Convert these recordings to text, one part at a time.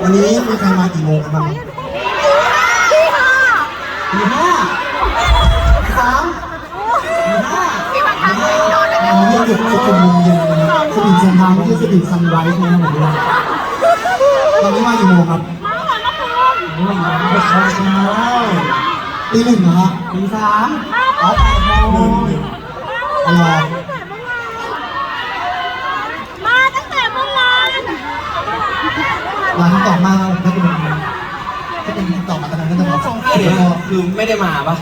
วันนี้มีใครมากี่โมงกันบ้างพี่ค่ะตีห้าสามตีห้าพี่มาทำให้โดนอ๋อเรียกเด็กสุขุมวิทเย็นนะครับสปีดเซนทางไม่ใช่สปีดซันไรส์นะครับผมว่าตอนนี้มากี่โมงครับมาก่อนนะคุณโอ้ยไม่ใช่ใช่ตีหนึ่งเหรอตีสามอ๋อแปดโมงอะไร มาตั้งแต่เมื่อวาน ร้านคำตอบมาถ้าเป็นถ้าเป็นคำตอบมาตอนนั้นก็จะบอกแล้วก็ คือ ไม่ได้มาปะ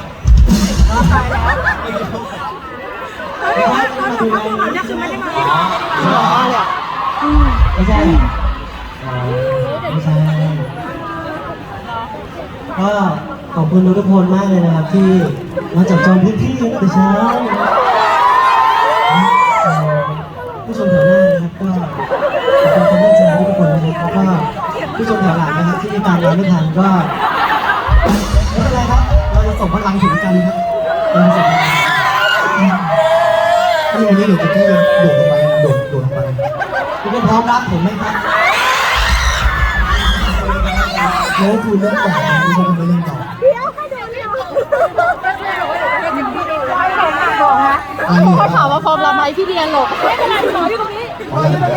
เฮ้ยตอนสองข้มูลเนี่ยคือไม่ได้มาไม่ใช่ไม่ใช่ก็ขอบคุณทุกคนมากเลยนะครับที่มาจับจองพื้นที่ตั้งแต่เช้าผู้ชมแถวหน้านะครับก็ขอบคุณความตั้งใจของทุกคนนะครับแล้วก็ผู้ชมแถวหลังนะครับที่ตามมาไม่ทันก็ ส่งพลังถึงกันครับเราจะส่งพลังนี่วันนี้เดี๋ยวจะที่โดดลงไปโดดโดดลงไปคุณพร้อมรับผมไหมครับแล้วคุณเล่นต่อคุณจะไม่เล่นต่อเดี๋ยวให้เดี๋ยวเดี๋ยวบอกนะอันนี้เขาถามว่าพร้อมรับไหมพี่เรียนหลบไม่เป็นไรขออยู่ตรงนี้ขออยู่ตรง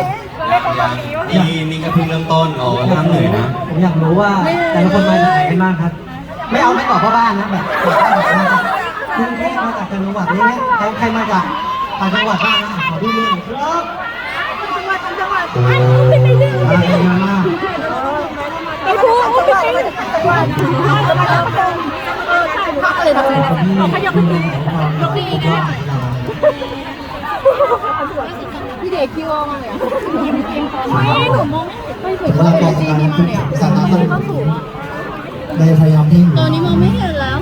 นี้นี่นี่ก็เพิ่งเริ่มต้นอ๋อห้ามเหนื่อยนะ ผมอยากรู้ว่าแต่ละคนมาจากไหนกันบ้างครับ ไม่เอาไม่ตอบพ่อบ้านนะแบบแบบแบบมาจากกรุงเทพมาจากต่างจังหวัดนี่ใครใครมาจากต่างจังหวัดบ้างนะขอดูมือหน่อยครับจังหวัดจังหวัดให้คุณเป็นในเรื่องมาเยอะมากไอ้ครูอุ้มไปจังหวัดจังหวัดตรงเออใช่พักเลยทำไมขอบคุณที่เรขยับคุขึ้ณนของเรายกดีขอบได้คุณพี่เด็กคิวมากเลยอะยิ้มยิ้มไม่หนูมองไม่เห็นกำลังบอกการคุณสาระสนุก ในพยายามเพ่งตอนนี้มองไม่เห็นแล้ว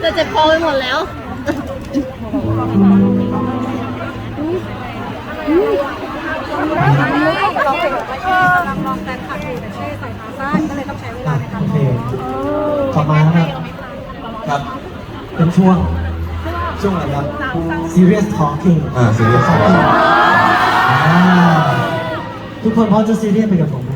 แต่เจ็บคอไปหมดแล้วเราเป็นกำลังแฟนคลับอยู่แต่เช่ใส่ขาสั้นก็เลยต้องใช้เวลาในการโอเคต่อมานะครับครับ เป็นช่วง ช่วงอะไรครับ serious talking อ่า serious talking อ่าทุกคนพร้อมจะซีเรียสไปกับผมไหม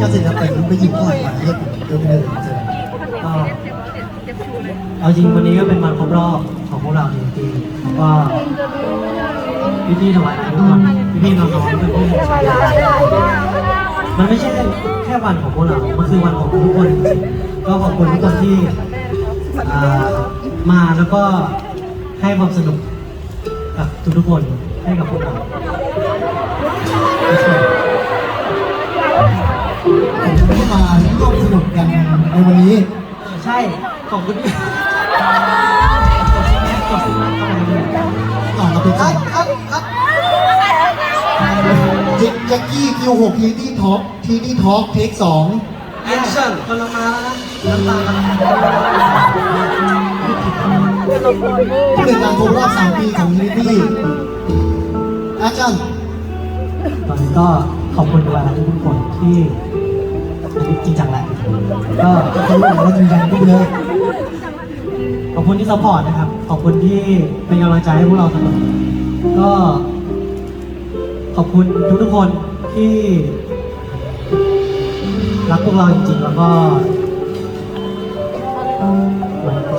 กันเสร็จแล้วไปไปหยิบข้าวมาเรียกเดี๋ยวไปเลยเจอก็เอาจริงวันนี้ก็เป็นวันครบรอบของพวกเราจริงๆก็พี่พี่ถวายงานทุกคนพี่พี่น้องๆเป็นมันไม่ใช่แค่วันของพวกเรา มันคือวันของทุกคนจริงๆก็ขอบคุณทุกคนที่มาแล้วก็ให้ความสนุกกับทุกๆคนให้กับพวกเรา ผมที่มาร่วมสนุกกันในวันนี้ ใช่ ขอบคุณที่ขอบคุณมากครับต่อมาเป็นครับครับครับจิกแจ็คกี้คิวหกทีที่ท็อปทีที่ท็อปเทคสอง action กำลังมาแล้วนะน้ำตาลังมาผู้เป็นการครบรอบสามปีของยูนิตี้แอคชั่นตอนนี้ก็ ขอบคุณเวลาทุกคนที่จริงจังแหละก็รู้ว่าจริงจังทุกเลยขอบคุณที่ซัพพอร์ตนะครับ ขอบคุณที่เป็นกำลังใจให้พวกเราเสมอก็ ขอบคุณทุกทุกคนที่รักพวกเราจริงๆ แล้วก็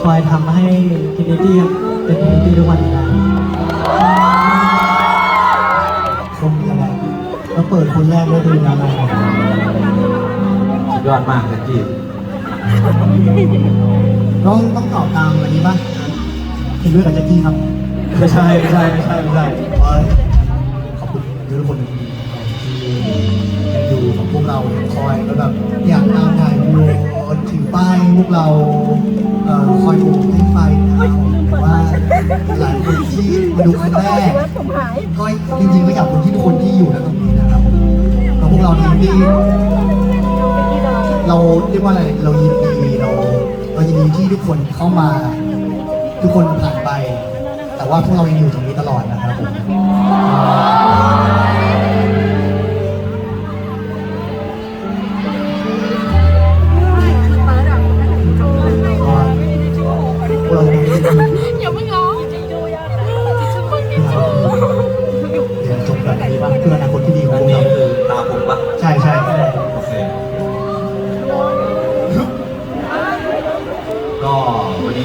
คอยทำให้ ดยอดมากแจ็คกี้ต้องต้องตอบตามวันนี้ป่ะเห็นด้วยกับแจ็คกี้ครับ ไม่ใช่ไม่ใช่ไม่ใช่ไม่ใช่เอ้ยขอบคุณทุกคนที่ยังอยู่ของพวกเราคอยแล้วแบบอยากตามถ่ายวิดีโอถือป้ายพวกเราเอ่อคอยโบกให้ไฟนะครับหรือว่าหลายคนที่มาดูครั้งแรกก็จริงๆก็อยากขอบคุณที่ทุกคนที่อยู่ณตรงนี้นะครับแล้วพวกเราทีมที่ เราเรียกว่าอะไรเรายินดีเราเราเรายินดีที่ทุกคนเข้ามา ทุกคนผ่านไป แต่ว่าพวกเรายังอยู่ตรงนี้ตลอดนะครับผม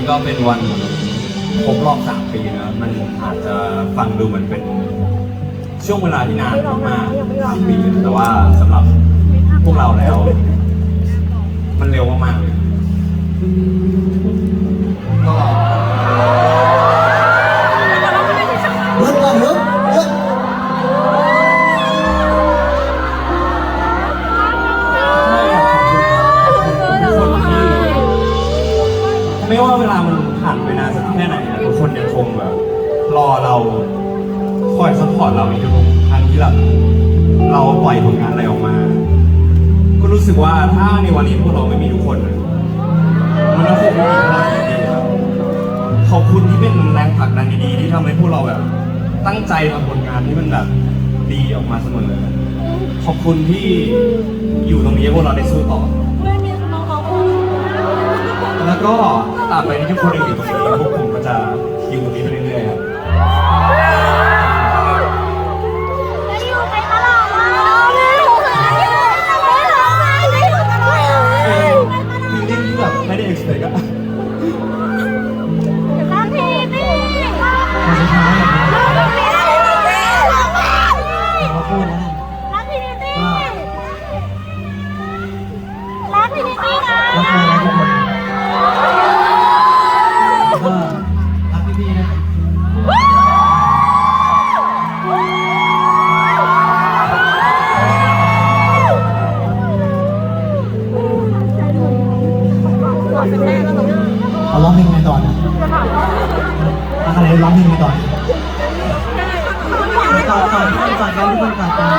ก็เป็นวันครบรอบสามปีนะ มันอาจจะฟังดูเหมือนเป็นช่วงเวลาที่นานมากๆสามปีแต่ว่าสำหรับพวกเราแล้ว ไม่ว่าเวลามันผ่านไปนานสักแค่ไหนอะทุกคนยังคงแบบรอเราคอยซัพพอร์ตเราในทุกครั้งที่แบบเราปล่อยผลงานอะไรออกมา ก็รู้สึกว่าถ้าในวันนี้พวกเราไม่มีทุกคนอะมันก็คงไม่มีพวกเราจริงๆครับขอบคุณที่เป็นแรงผลักดันดีๆที่ทำให้พวกเราแบบ ตั้งใจทำผลงานที่มันแบบดีออกมาเสมอ ขอบคุณที่อยู่ตรงนี้พวกเราได้สู้ต่อ แล้วก็ตราบใดที่ทุกคนยังอยู่ตรงนี้พวกผมก็จะอยู่ตรงนี้ไปเรื่อยๆครับไม่อยู่ไปตลอดไม่อยู่ไปไม่ร้องไห้ไม่อยู่ตลอดจริงๆที่แบบไม่ได้ expect อะรักพี่พี่มาสุดท้ายรักพี่พี่เราพูดนะ อะ